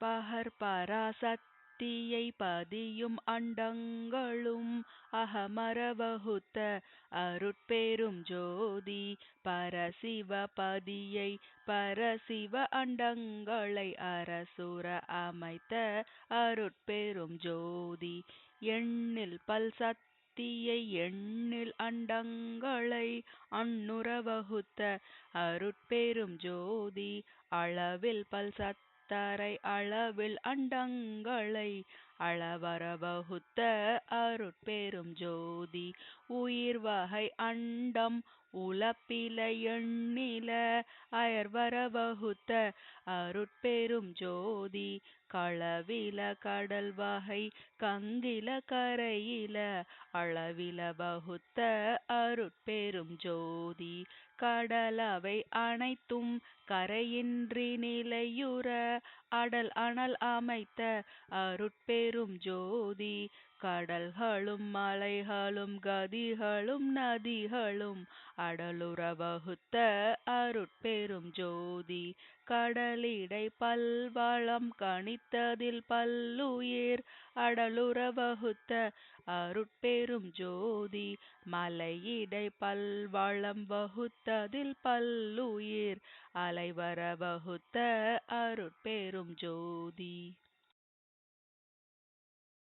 பகர் பராசக்தியை பதியும் அண்டங்களும் அகமர வகுத்த அருட்பெரும் ஜோதி பரசிவ பதியை பரசிவ அண்டங்களை அரசுர அமைத்த அருட்பெரும் ஜோதி எண்ணில் பல் சக்தியை எண்ணில் அண்டங்களை அண்ணுற வகுத்த அருட்பெரும் ஜோதி அளவில் பல் அத்தரை அளவில் அண்டங்களை அளவர வகுத்த அருட்பெரும் ஜோதி. உயிர் வகை அண்டம் உலப்பில எண்ணில அயர்வர வகுத்த அருட்பெரும் ஜோதி. களவில கடல் வகை கங்கில கரையில அளவில வகுத்த அருட்பெரும் ஜோதி. கடலவை அனைத்தும் கரையின்றி நிலையுற. அடல் அனல் அமைத்த அருட்பெரும் ஜோதி. கடல்களும் மலைகளும் கதிகளும் நதிகளும் அடலுற வகுத்த அருட்பெரும் ஜோதி. கடலிடை பல்வளம் கணித்ததில் பல்லுயிர் அடலுற வகுத்த அருட்பெரும் ஜோதி. மலையிடை பல்வளம் வகுத்ததில் பல்லுயிர் அலைவர வகுத்த அருட்பெரும் ஜோதி.